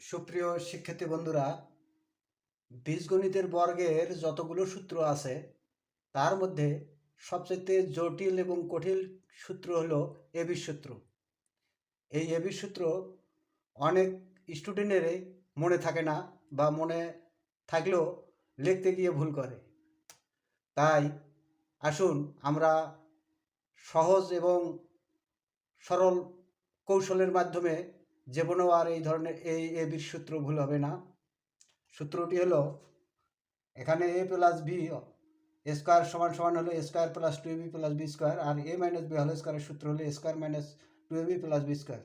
সুপ্রিয় শিক্ষার্থী বন্ধুরা, বীজগণিতের বর্গের যতগুলো সূত্র আছে, তার মধ্যে সবচেয়ে জটিল এবং কঠিন সূত্র হলো এবি সূত্র। এই এবি সূত্র অনেক স্টুডেন্টেরই মনে থাকে না বা মনে থাকলেও লিখতে গিয়ে ভুল করে। তাই আসুন আমরা সহজ এবং সরল কৌশলের মাধ্যমে জীবনেও আর এই ধরনের এই এ বির সূত্র ভুল হবে না। সূত্রটি হলো, এখানে এ প্লাস বি স্কোয়ার সমান সমান হলো square plus two B plus B square R A minus B হল স্কোয়ারের সূত্র হলো square minus two B plus B square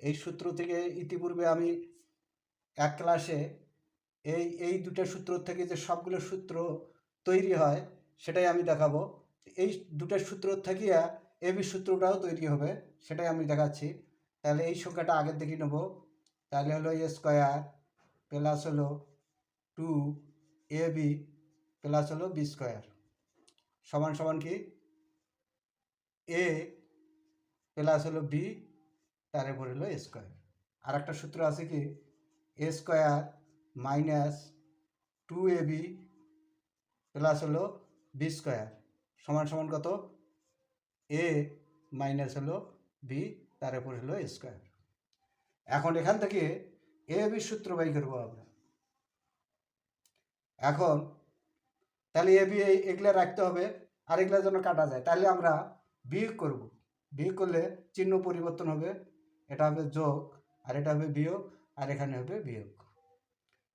এই সূত্র থেকে ইতিপূর্বে আমি এক ক্লাসে এই এই দুটো সূত্র থেকে যে সবগুলো সূত্র তৈরি হয়, সেটাই আমি দেখাবো। এই দুটো সূত্র থেকে এ বি সূত্রটাও তৈরি হবে, সেটাই আমি দেখাচ্ছি। তাহলে এই সংখ্যাটা আগের দিকে নেব। তাহলে হলো এ স্কোয়ার প্লাস হলো টু এ বি প্লাস হলো বি স্কোয়ার সমান সমান কি? এ প্লাস হলো বি তার উপর হলো স্কোয়ার আর একটা সূত্র আছে কি? A square minus two A B plus হলো বি স্কোয়ার সমান সমান কত? এ মাইনাস হলো বি তার উপর হলো স্কোয়ার এখন এখান থেকে এ বি সূত্র বাই করব আমরা। এখন তাহলে এ বি এগুলো রাখতে হবে আর এগুলো যেন কাটা যায়। তাহলে আমরা বিয়োগ করব। বিয়োগ করলে চিহ্ন পরিবর্তন হবে, এটা হবে যোগ, আর এটা হবে বিয়োগ, আর এখানে হবে বিয়োগ।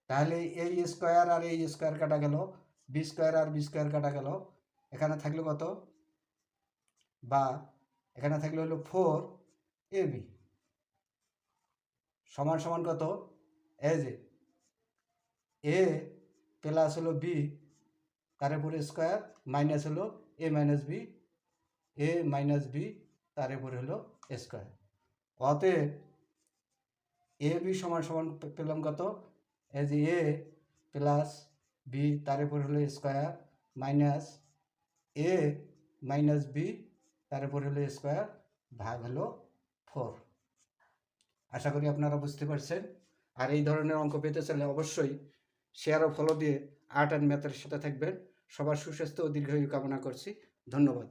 তাহলে এই স্কোয়ার আর এই স্কোয়ার কাটা গেল বি স্কোয়ার আর বি স্কোয়ার কাটা গেল। এখানে থাকল কত? বা এখানে থাকলে হলো ফোর এ বি সমান সমান কত? এ যে এ প্লাস হলো বি তার উপরে স্কোয়ার মাইনাস হলো A minus B A minus B তার উপরে হলো স্কোয়ার অতএব এ বি সমান সমান পেলাম কত? এ যে এ প্লাস বি তার উপর হলো square minus A minus B তার উপর হলো স্কোয়ার ভাগ হলো ফোর। আশা করি আপনারা বুঝতে পারছেন। আর এই ধরনের অঙ্ক পেতে চাইলে অবশ্যই শেয়ার ও ফলো দিয়ে আর্ট অ্যান্ড ম্যাথের সাথে থাকবেন। সবার সুস্বাস্থ্য ও দীর্ঘায়ু কামনা করছি। ধন্যবাদ।